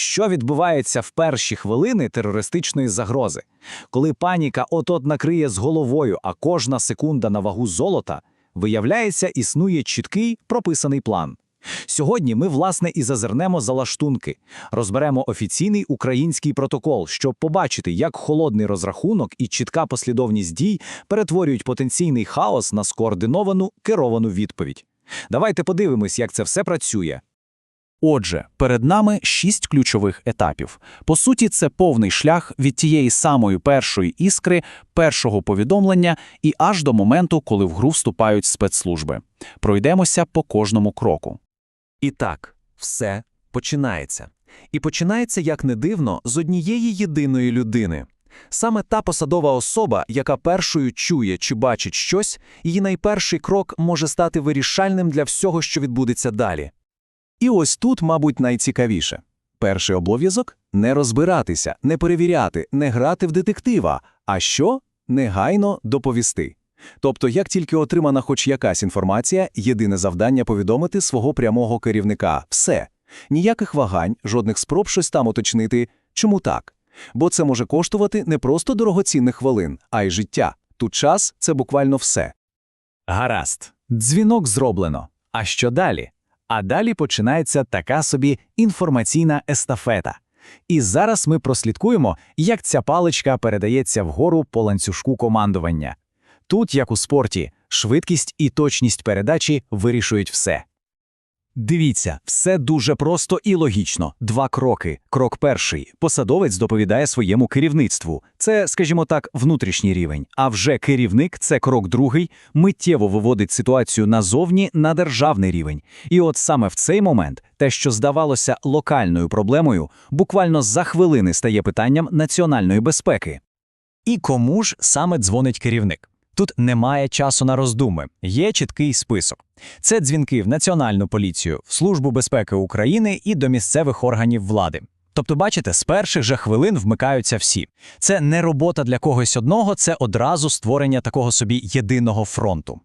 Що відбувається в перші хвилини терористичної загрози, коли паніка от-от накриє з головою, а кожна секунда на вагу золота, виявляється, існує чіткий прописаний план. Сьогодні ми, власне, і зазирнемо за лаштунки, розберемо офіційний український протокол, щоб побачити, як холодний розрахунок і чітка послідовність дій перетворюють потенційний хаос на скоординовану керовану відповідь. Давайте подивимось, як це все працює. Отже, перед нами шість ключових етапів. По суті, це повний шлях від тієї самої першої іскри, першого повідомлення і аж до моменту, коли в гру вступають спецслужби. Пройдемося по кожному кроку. І так, все починається. І починається, як не дивно, з однієї єдиної людини. Саме та посадова особа, яка першою чує чи бачить щось, її найперший крок може стати вирішальним для всього, що відбудеться далі. І ось тут, мабуть, найцікавіше. Перший обов'язок не розбиратися, не перевіряти, не грати в детектива, а що негайно доповісти. Тобто, як тільки отримана хоч якась інформація, єдине завдання повідомити свого прямого керівника все. Ніяких вагань, жодних спроб щось там уточнити. Чому так? Бо це може коштувати не просто дорогоцінних хвилин, а й життя. Тут час це буквально все. Гаразд, дзвінок зроблено. А що далі? А далі починається така собі інформаційна естафета. І зараз ми прослідкуємо, як ця паличка передається вгору по ланцюжку командування. Тут, як у спорті, швидкість і точність передачі вирішують все. Дивіться, все дуже просто і логічно. Два кроки. Крок перший. Посадовець доповідає своєму керівництву. Це, скажімо так, внутрішній рівень. А вже керівник це крок другий, миттєво виводить ситуацію назовні на державний рівень. І от саме в цей момент те, що здавалося локальною проблемою, буквально за хвилини стає питанням національної безпеки. І кому ж саме дзвонить керівник? Тут немає часу на роздуми, є чіткий список. Це дзвінки в Національну поліцію, в Службу безпеки України і до місцевих органів влади. Тобто, бачите, з перших же хвилин вмикаються всі. Це не робота для когось одного, це одразу створення такого собі єдиного фронту.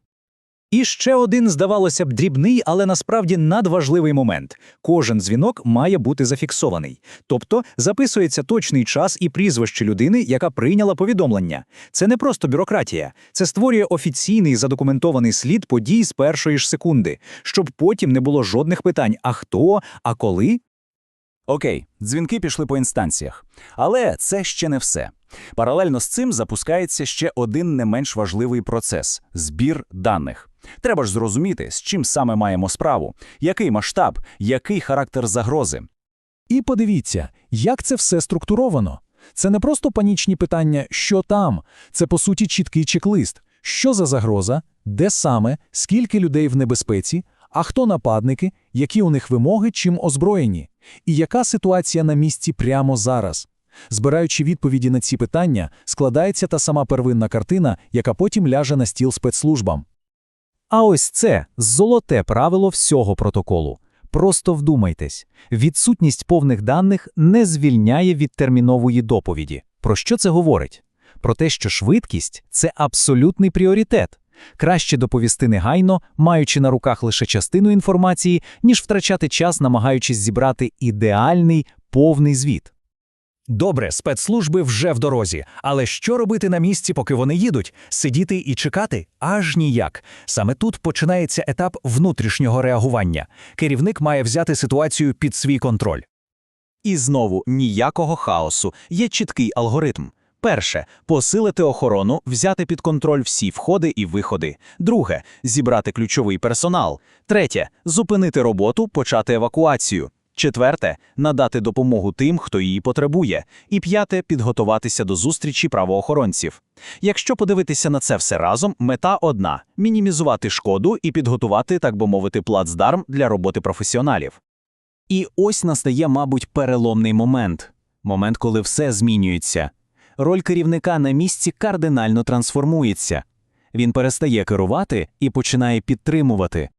І ще один, здавалося б, дрібний, але насправді надважливий момент. Кожен дзвінок має бути зафіксований. Тобто записується точний час і прізвище людини, яка прийняла повідомлення. Це не просто бюрократія, це створює офіційний задокументований слід подій з першої ж секунди, щоб потім не було жодних питань: а хто, а коли. Окей, дзвінки пішли по інстанціях. Але це ще не все. Паралельно з цим запускається ще один не менш важливий процес збір даних. Треба ж зрозуміти, з чим саме маємо справу, який масштаб, який характер загрози. І подивіться, як це все структуровано. Це не просто панічні питання, що там, це по суті чіткий чек-лист. Що за загроза, де саме, скільки людей в небезпеці, а хто нападники, які у них вимоги, чим озброєні, і яка ситуація на місці прямо зараз. Збираючи відповіді на ці питання, складається та сама первинна картина, яка потім ляже на стіл спецслужбам. А ось це золоте правило всього протоколу. Просто вдумайтесь, відсутність повних даних не звільняє від термінової доповіді. Про що це говорить? Про те, що швидкість це абсолютний пріоритет. Краще доповісти негайно, маючи на руках лише частину інформації, ніж втрачати час, намагаючись зібрати ідеальний повний звіт. Добре, спецслужби вже в дорозі, але що робити на місці, поки вони їдуть? Сидіти і чекати? Аж ніяк. Саме тут починається етап внутрішнього реагування. Керівник має взяти ситуацію під свій контроль. І знову ніякого хаосу, є чіткий алгоритм. Перше посилити охорону, взяти під контроль всі входи і виходи. Друге зібрати ключовий персонал. Третє зупинити роботу, почати евакуацію. Четверте надати допомогу тим, хто її потребує. І п'яте підготуватися до зустрічі правоохоронців. Якщо подивитися на це все разом, мета одна мінімізувати шкоду і підготувати, так би мовити, плацдарм для роботи професіоналів. І ось настає, мабуть, переломний момент момент, коли все змінюється. Роль керівника на місці кардинально трансформується. Він перестає керувати і починає підтримувати.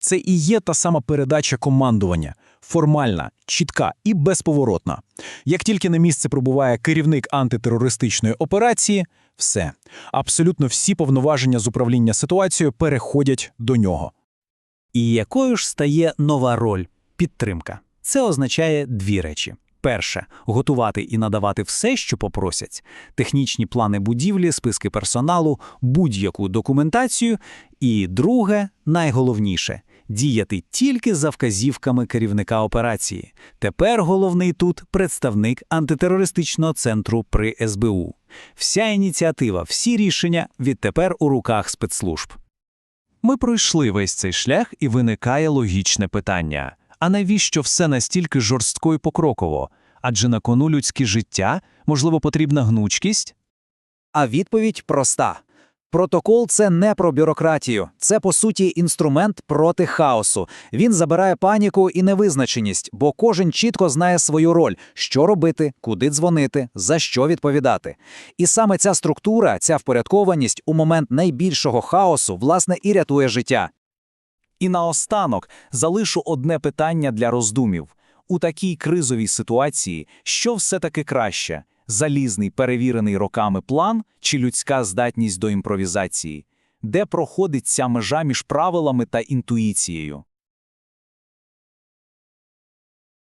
Це і є та сама передача командування, формальна, чітка і безповоротна. Як тільки на місце прибуває керівник антитерористичної операції, все, абсолютно всі повноваження з управління ситуацією переходять до нього. І якою ж стає нова роль підтримка? Це означає дві речі. Перше готувати і надавати все, що попросять, технічні плани будівлі, списки персоналу, будь-яку документацію. І друге, найголовніше діяти тільки за вказівками керівника операції. Тепер головний тут представник антитерористичного центру при СБУ. Вся ініціатива, всі рішення відтепер у руках спецслужб. Ми пройшли весь цей шлях, і виникає логічне питання: а навіщо все настільки жорстко і покроково? Адже на кону людське життя, можливо, потрібна гнучкість? А відповідь проста. Протокол це не про бюрократію, це по суті інструмент проти хаосу. Він забирає паніку і невизначеність, бо кожен чітко знає свою роль, що робити, куди дзвонити, за що відповідати. І саме ця структура, ця впорядкованість у момент найбільшого хаосу, власне, і рятує життя. І наостанок залишу одне питання для роздумів. У такій кризовій ситуації що все-таки краще – залізний перевірений роками план чи людська здатність до імпровізації? Де проходить ця межа між правилами та інтуїцією?